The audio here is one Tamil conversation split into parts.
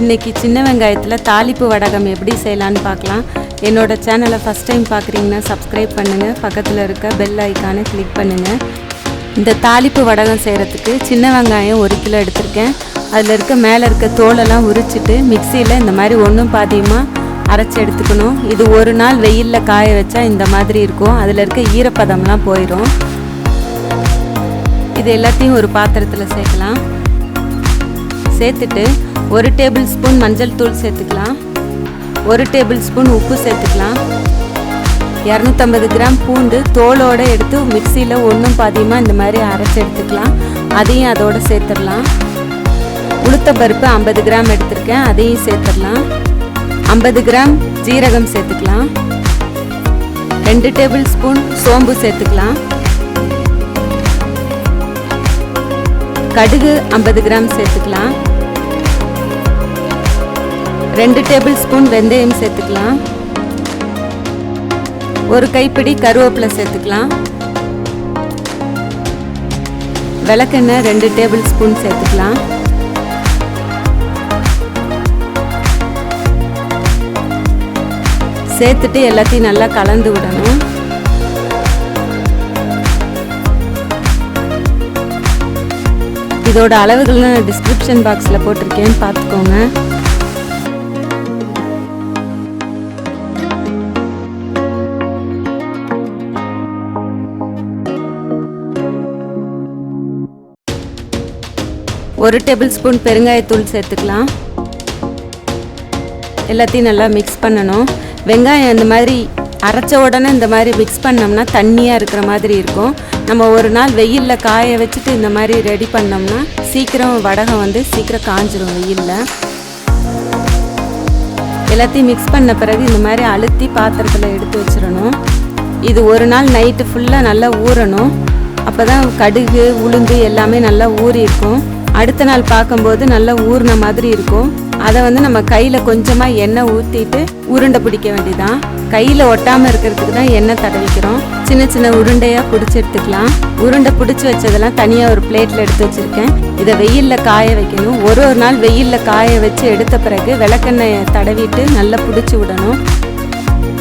இன்றைக்கி சின்ன வெங்காயத்தில் தாளிப்பு வடகம் எப்படி செய்யலான்னு பார்க்கலாம். என்னோடய சேனலை ஃபஸ்ட் டைம் பார்க்குறீங்கன்னா சப்ஸ்கிரைப் பண்ணுங்கள் பக்கத்தில் இருக்க பெல் ஐக்கானை கிளிக் பண்ணுங்கள் இந்த தாளிப்பு வடகம் செய்கிறதுக்கு சின்ன வெங்காயம் ஒரு கிலோ எடுத்திருக்கேன். அதில் இருக்க மேலே இருக்க தோலெல்லாம் உரிச்சிட்டு மிக்சியில் இந்த மாதிரி ஒன்றும் பாதியமாக அரைச்சி எடுத்துக்கணும். இது ஒரு நாள் வெயிலில் காய வச்சா இந்த மாதிரி இருக்கும். அதில் இருக்க ஈரப்பதம்லாம் போயிடும் இது எல்லாத்தையும் ஒரு பாத்திரத்தில் சேர்க்கலாம். சேர்த்துட்டு ஒரு டேபிள் ஸ்பூன் மஞ்சள் தூள் சேர்த்துக்கலாம். ஒரு டேபிள் ஸ்பூன் உப்பு சேர்த்துக்கலாம். இரநூத்தம்பது கிராம் பூண்டு தோலோடு எடுத்து மிக்சியில் ஒன்றும் பாதியமாக இந்த மாதிரி அரைச்சி எடுத்துக்கலாம். அதையும் அதோடு சேர்த்துடலாம். உளுத்த பருப்பு ஐம்பது கிராம் எடுத்திருக்கேன் அதையும் சேர்த்துடலாம். ஐம்பது கிராம் ஜீரகம் சேர்த்துக்கலாம். ரெண்டு டேபிள் ஸ்பூன் சோம்பு சேர்த்துக்கலாம். கடுகு ஐம்பது கிராம் சேர்த்துக்கலாம். ரெண்டு டேபிள் ஸ்பூன் வெந்தயம் சேர்த்துக்கலாம். ஒரு கைப்பிடி கருவேப்பிலை சேர்த்துக்கலாம். விளக்கெண்ணெய் ரெண்டு டேபிள் ஸ்பூன் சேர்த்துக்கலாம். சேர்த்துட்டு எல்லாத்தையும் நல்லா கலந்து விடணும். இதோட அளவுகள்னு டிஸ்கிரிப்ஷன் பாக்ஸில் போட்டிருக்கேன். பார்த்துக்கோங்க. ஒரு டேபிள் ஸ்பூன் பெருங்காயத்தூள் சேர்த்துக்கலாம். எல்லாத்தையும் நல்லா மிக்ஸ் பண்ணணும். வெங்காயம் இந்த மாதிரி அரைச்ச உடனே இந்த மாதிரி மிக்ஸ் பண்ணோம்னா தண்ணியாக இருக்கிற மாதிரி இருக்கும். நம்ம ஒரு நாள் வெயிலில் காய வச்சுட்டு இந்த மாதிரி ரெடி பண்ணோம்னா சீக்கிரம் வடகம் வந்து சீக்கிரம் காஞ்சிரும் வெயிலில். எல்லாத்தையும் மிக்ஸ் பண்ண பிறகு இந்த மாதிரி அழுத்தி பாத்திரத்தில் எடுத்து வச்சிடணும். இது ஒரு நாள் நைட்டு ஃபுல்லாக நல்லா ஊறணும். அப்போ தான் கடுகு உளுந்து எல்லாமே நல்லா ஊறி இருக்கும் அடுத்த நாள் பார்க்கும்போது நல்லா ஊறின மாதிரி இருக்கும். அதை வந்து நம்ம கையில் கொஞ்சமாக எண்ணெய் ஊற்றிட்டு உருண்டை பிடிக்க வேண்டியதான் கையில் ஒட்டாமல் இருக்கிறதுக்கு தான் எண்ணெய் தடவிக்கிறோம். சின்ன சின்ன உருண்டையாக பிடிச்சி எடுத்துக்கலாம். உருண்டை பிடிச்சி வச்சதெல்லாம் தனியாக ஒரு பிளேட்டில் எடுத்து வச்சுருக்கேன். இதை வெயிலில் காய வைக்கணும். ஒரு ஒரு நாள் வெயிலில் காய வச்சு எடுத்த பிறகு விளக்கெண்ணெயை தடவிட்டு நல்லா பிடிச்சி விடணும்.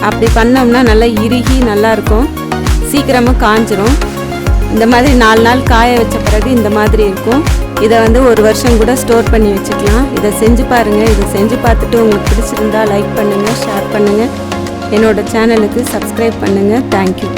அப்படி பண்ணோம்னா நல்லா இறுகி நல்லாயிருக்கும் சீக்கிரமாக காஞ்சிரும். இந்த மாதிரி நாலு நாள் காய வச்ச பிறகு இந்த மாதிரி இருக்கும். இதை வந்து ஒரு வருஷம் கூட ஸ்டோர் பண்ணி வச்சுக்கலாம். இதை செஞ்சு பாருங்கள் இதை செஞ்சு பார்த்துட்டு உங்களுக்கு பிடிச்சிருந்தா லைக் பண்ணுங்கள் ஷேர் பண்ணுங்கள் என்னோடய சேனலுக்கு சப்ஸ்கிரைப் பண்ணுங்கள் தேங்க்யூ